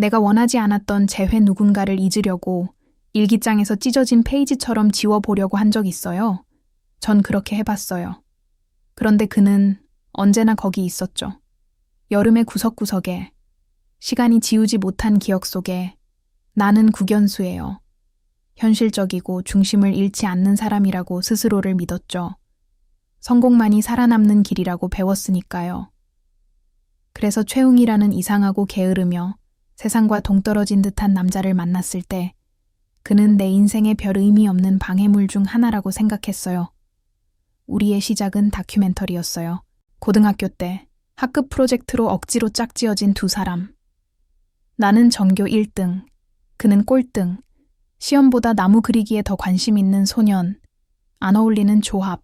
내가 원하지 않았던 재회 누군가를 잊으려고 일기장에서 찢어진 페이지처럼 지워보려고 한 적 있어요. 전 그렇게 해봤어요. 그런데 그는 언제나 거기 있었죠. 여름의 구석구석에, 시간이 지우지 못한 기억 속에 나는 국연수예요. 현실적이고 중심을 잃지 않는 사람이라고 스스로를 믿었죠. 성공만이 살아남는 길이라고 배웠으니까요. 그래서 최웅이라는 이상하고 게으르며 세상과 동떨어진 듯한 남자를 만났을 때 그는 내 인생에 별 의미 없는 방해물 중 하나라고 생각했어요. 우리의 시작은 다큐멘터리였어요. 고등학교 때 학급 프로젝트로 억지로 짝지어진 두 사람. 나는 전교 1등, 그는 꼴등, 시험보다 나무 그리기에 더 관심 있는 소년, 안 어울리는 조합.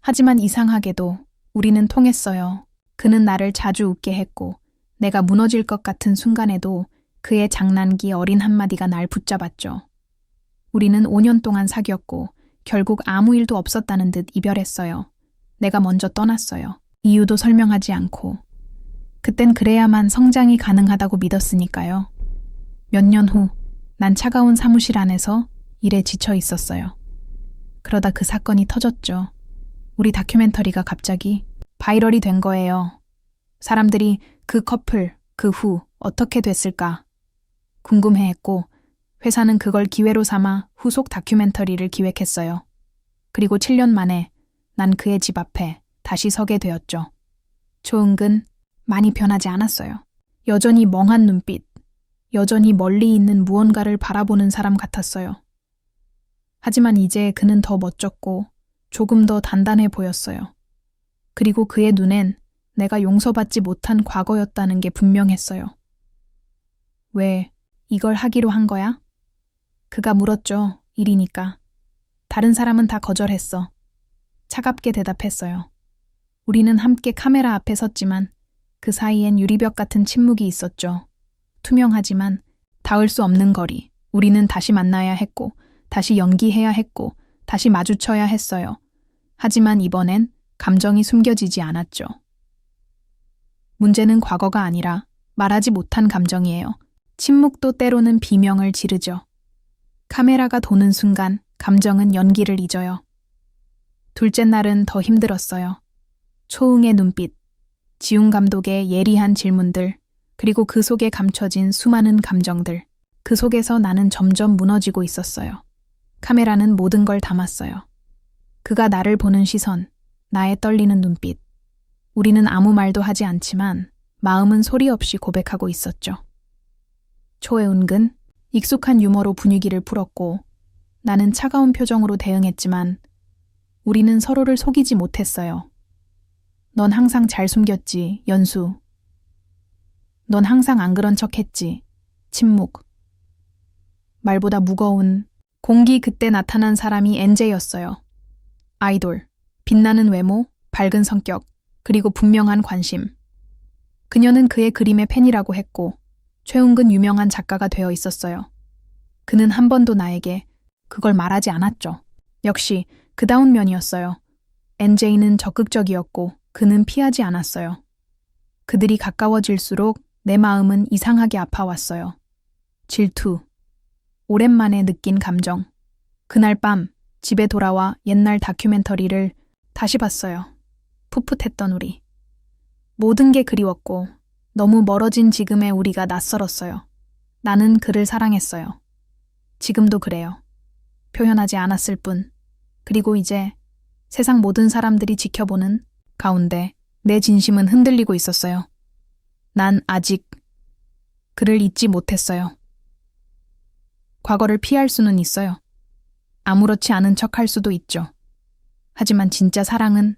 하지만 이상하게도 우리는 통했어요. 그는 나를 자주 웃게 했고, 내가 무너질 것 같은 순간에도 그의 장난기 어린 한마디가 날 붙잡았죠. 우리는 5년 동안 사귀었고, 결국 아무 일도 없었다는 듯 이별했어요. 내가 먼저 떠났어요. 이유도 설명하지 않고. 그땐 그래야만 성장이 가능하다고 믿었으니까요. 몇 년 후, 난 차가운 사무실 안에서 일에 지쳐 있었어요. 그러다 그 사건이 터졌죠. 우리 다큐멘터리가 갑자기 바이럴이 된 거예요. 사람들이 그 커플, 그 후 어떻게 됐을까 궁금해 했고, 회사는 그걸 기회로 삼아 후속 다큐멘터리를 기획했어요. 그리고 7년 만에 난 그의 집 앞에 다시 서게 되었죠. 조은근 많이 변하지 않았어요. 여전히 멍한 눈빛, 여전히 멀리 있는 무언가를 바라보는 사람 같았어요. 하지만 이제 그는 더 멋졌고 조금 더 단단해 보였어요. 그리고 그의 눈엔 내가 용서받지 못한 과거였다는 게 분명했어요. 왜 이걸 하기로 한 거야? 그가 물었죠. 일이니까. 다른 사람은 다 거절했어. 차갑게 대답했어요. 우리는 함께 카메라 앞에 섰지만 그 사이엔 유리벽 같은 침묵이 있었죠. 투명하지만 닿을 수 없는 거리. 우리는 다시 만나야 했고, 다시 연기해야 했고, 다시 마주쳐야 했어요. 하지만 이번엔 감정이 숨겨지지 않았죠. 문제는 과거가 아니라 말하지 못한 감정이에요. 침묵도 때로는 비명을 지르죠. 카메라가 도는 순간 감정은 연기를 잊어요. 둘째 날은 더 힘들었어요. 초흥의 눈빛, 지훈 감독의 예리한 질문들, 그리고 그 속에 감춰진 수많은 감정들. 그 속에서 나는 점점 무너지고 있었어요. 카메라는 모든 걸 담았어요. 그가 나를 보는 시선, 나의 떨리는 눈빛. 우리는 아무 말도 하지 않지만 마음은 소리 없이 고백하고 있었죠. 초해운근 익숙한 유머로 분위기를 풀었고 나는 차가운 표정으로 대응했지만 우리는 서로를 속이지 못했어요. 넌 항상 잘 숨겼지, 연수. 넌 항상 안 그런 척 했지. 침묵. 말보다 무거운 공기 그때 나타난 사람이 엔제였어요. 아이돌. 빛나는 외모, 밝은 성격, 그리고 분명한 관심. 그녀는 그의 그림의 팬이라고 했고, 최은근 유명한 작가가 되어 있었어요. 그는 한 번도 나에게 그걸 말하지 않았죠. 역시 그다운 면이었어요. NJ는 적극적이었고 그는 피하지 않았어요. 그들이 가까워질수록 내 마음은 이상하게 아파왔어요. 질투. 오랜만에 느낀 감정. 그날 밤 집에 돌아와 옛날 다큐멘터리를 다시 봤어요. 풋풋했던 우리. 모든 게 그리웠고 너무 멀어진 지금의 우리가 낯설었어요. 나는 그를 사랑했어요. 지금도 그래요. 표현하지 않았을 뿐. 그리고 이제 세상 모든 사람들이 지켜보는 가운데 내 진심은 흔들리고 있었어요. 난 아직 그를 잊지 못했어요. 과거를 피할 수는 있어요. 아무렇지 않은 척 할 수도 있죠. 하지만 진짜 사랑은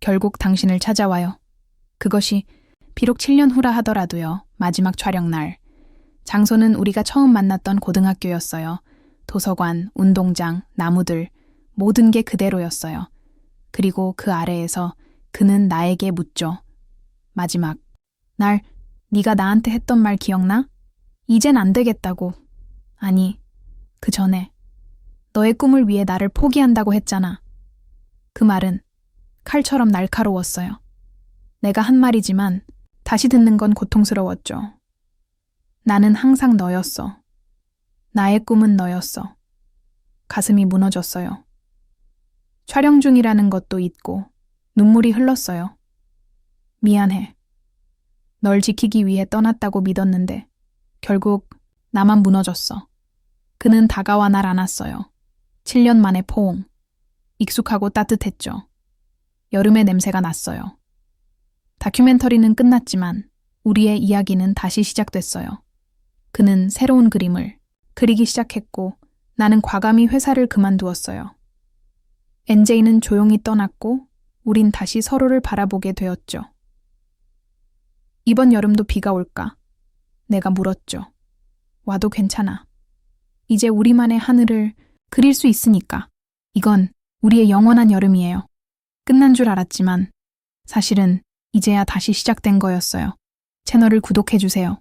결국 당신을 찾아와요. 그것이 비록 7년 후라 하더라도요. 마지막 촬영 날. 장소는 우리가 처음 만났던 고등학교였어요. 도서관, 운동장, 나무들, 모든 게 그대로였어요. 그리고 그 아래에서 그는 나에게 묻죠. 마지막. 날 네가 나한테 했던 말 기억나? 이젠 안 되겠다고. 아니, 그 전에 너의 꿈을 위해 나를 포기한다고 했잖아. 그 말은 칼처럼 날카로웠어요. 내가 한 말이지만 다시 듣는 건 고통스러웠죠. 나는 항상 너였어. 나의 꿈은 너였어. 가슴이 무너졌어요. 촬영 중이라는 것도 잊고 눈물이 흘렀어요. 미안해. 널 지키기 위해 떠났다고 믿었는데 결국 나만 무너졌어. 그는 다가와 날 안았어요. 7년 만에 포옹. 익숙하고 따뜻했죠. 여름의 냄새가 났어요. 다큐멘터리는 끝났지만 우리의 이야기는 다시 시작됐어요. 그는 새로운 그림을 그리기 시작했고 나는 과감히 회사를 그만두었어요. NJ는 조용히 떠났고 우린 다시 서로를 바라보게 되었죠. 이번 여름도 비가 올까? 내가 물었죠. 와도 괜찮아. 이제 우리만의 하늘을 그릴 수 있으니까. 이건 우리의 영원한 여름이에요. 끝난 줄 알았지만 사실은 이제야 다시 시작된 거였어요. 채널을 구독해주세요.